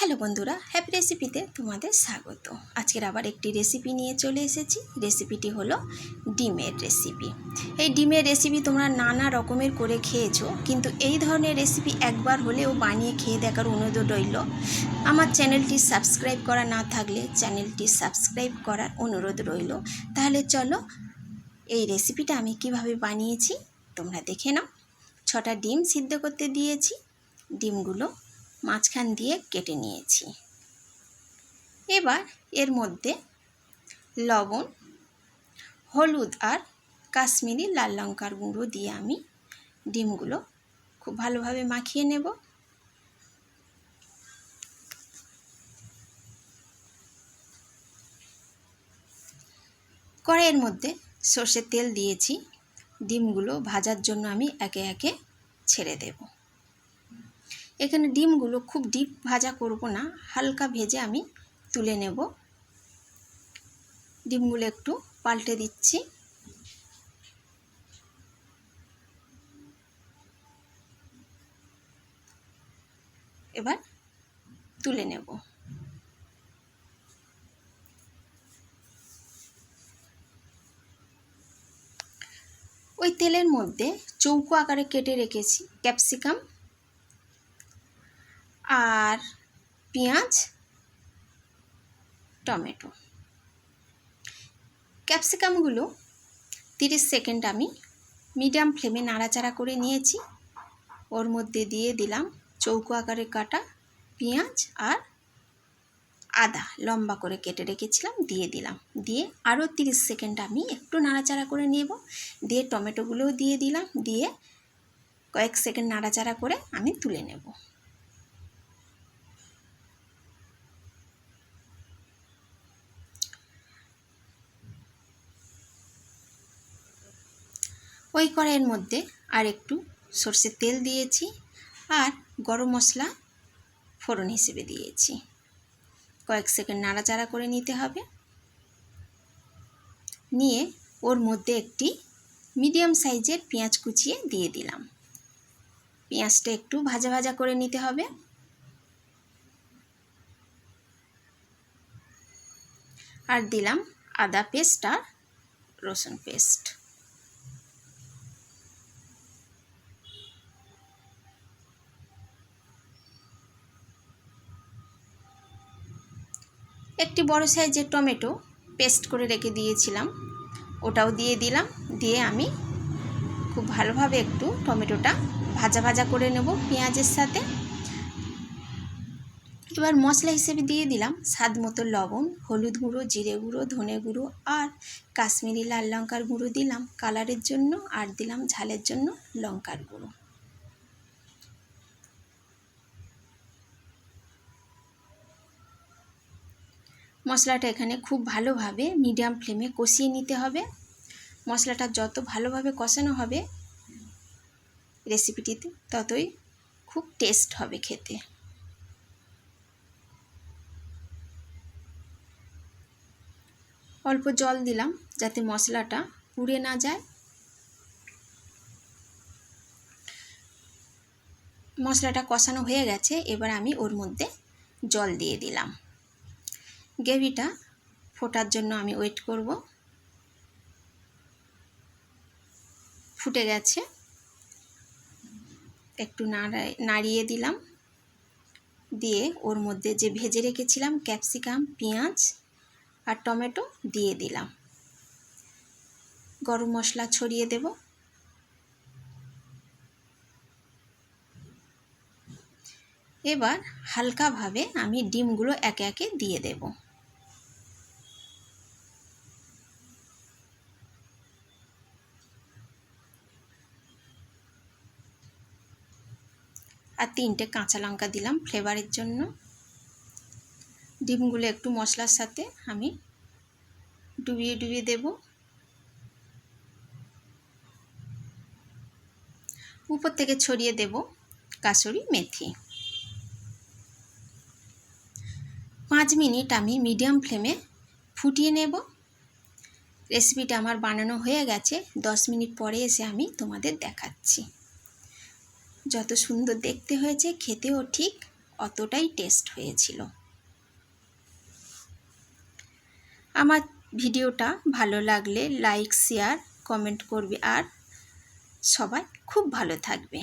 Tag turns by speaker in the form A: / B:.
A: Hello বন্ধুরা happy রেসিপিতে তোমাদের স্বাগত। আজকের আবার একটি রেসিপি নিয়ে চলে এসেছি। রেসিপিটি হলো ডিমের রেসিপি এই ডিমের রেসিপি তোমরা নানা রকমের করে খেয়েছো, কিন্তু এই ধরনের রেসিপি একবার হলেও বানিয়ে খেয়ে দেখার অনুরোধ রইল। আমার চ্যানেলটি সাবস্ক্রাইব করা না থাকলে চ্যানেলটি সাবস্ক্রাইব করার অনুরোধ রইল। তাহলে চলো এই রেসিপিটা আমি কীভাবে বানিয়েছি, তোমরা দেখে নাও। ছটা ডিম সিদ্ধ করতে দিয়েছি। ডিমগুলো মাঝখান দিয়ে কেটে নিয়েছি। এবার এর মধ্যে লবণ, হলুদ আর কাশ্মীরি লাল লঙ্কার গুঁড়ো দিয়ে আমি ডিমগুলো খুব ভালোভাবে মাখিয়ে নেব। কড়াইয়ের মধ্যে সর্ষের তেল দিয়েছি। ডিমগুলো ভাজার জন্য আমি একে একে ছেড়ে দেবো। এখানে ডিমগুলো খুব ডিপ ভাজা করব না, হালকা ভেজে আমি তুলে নেব। ডিমগুলো একটু পাল্টে দিচ্ছি। এবার তুলে নেব। ওই তেলের মধ্যে চৌকো আকারে কেটে রেখেছি, ক্যাপসিকাম। আর পেঁয়াজ, টমেটো। ক্যাপসিকামগুলো তিরিশ সেকেন্ড আমি মিডিয়াম ফ্লেমে নাড়াচাড়া করে নিয়েছি। ওর মধ্যে দিয়ে দিলাম চৌকো আকারে কাটা পেঁয়াজ আর আদা। লম্বা করে কেটে রেখেছিলাম, দিয়ে দিলাম। দিয়ে আরও তিরিশ সেকেন্ড আমি একটু নাড়াচাড়া করে নেব। দিয়ে টমেটোগুলোও দিয়ে দিলাম। দিয়ে কয়েক সেকেন্ড নাড়াচাড়া করে আমি তুলে নেব। ওই কড়াইয়ের মধ্যে আর একটু সর্ষের তেল দিয়েছি আর গরম মশলা ফোড়ন হিসেবে দিয়েছি। কয়েক সেকেন্ড নাড়াচাড়া করে নিতে হবে। নিয়ে ওর মধ্যে একটি মিডিয়াম সাইজের পেঁয়াজ কুচিয়ে দিয়ে দিলাম। পেঁয়াজটা একটু ভাজা ভাজা করে নিতে হবে। আর দিলাম আদা পেস্ট আর রসুন পেস্ট। একটি বড় সাইজের টমেটো পেস্ট করে রেখে দিয়েছিলাম। ওটাও দিয়ে দিলাম। দিয়ে আমি খুব ভালোভাবে একটু টমেটোটা ভাজা ভাজা করে নেব পেঁয়াজের সাথে। এবার মশলা হিসেবে দিয়ে দিলাম স্বাদ মতো লবণ, হলুদ গুঁড়ো, জিরে গুঁড়ো, ধনে গুঁড়ো আর কাশ্মীরি লাল লঙ্কার গুঁড়ো দিলাম। কালারের জন্য আর দিলাম ঝালের জন্য লঙ্কার গুঁড়ো। মশলাটা এখানে খুব ভালোভাবে মিডিয়াম ফ্লেমে কষিয়ে নিতে হবে। মশলাটা যত ভালোভাবে কষানো হবে, রেসিপিটিতে ততই খুব টেস্ট হবে খেতে। অল্প জল দিলাম যাতে মশলাটা পুড়ে না যায়। মশলাটা কষানো হয়ে গেছে, এবার আমি ওর মধ্যে জল দিয়ে দিলাম। গ্রেভিটা ফোটার জন্য আমি ওয়েট করব। ফুটে গেছে। একটু নাড়িয়ে দিলাম। দিয়ে ওর মধ্যে যে ভেজে রেখেছিলাম ক্যাপসিকাম, পেঁয়াজ আর টমেটো দিয়ে দিলাম। গরম মশলা ছড়িয়ে দেব। এবার হালকাভাবে আমি ডিমগুলো একে একে দিয়ে দেবো। আর তিনটে কাঁচা লঙ্কা দিলাম ফ্লেভারের জন্য। ডিমগুলো একটু মশলার সাথে আমি ডুবিয়ে ডুবিয়ে দেব। উপর থেকে ছড়িয়ে দেব কাসুরি মেথি। পাঁচ মিনিট আমি মিডিয়াম ফ্লেমে ফুটিয়ে নেব। রেসিপিটা আমার বানানো হয়ে গেছে। দশ মিনিট পরে এসে আমি তোমাদের দেখাচ্ছি। যত সুন্দর দেখতে হয়েছে, খেতেও ঠিক অতটাই টেস্ট হয়েছিল। আমার ভিডিওটা ভালো লাগলে লাইক শেয়ার কমেন্ট করবে আর সবাই খুব ভালো থাকবে।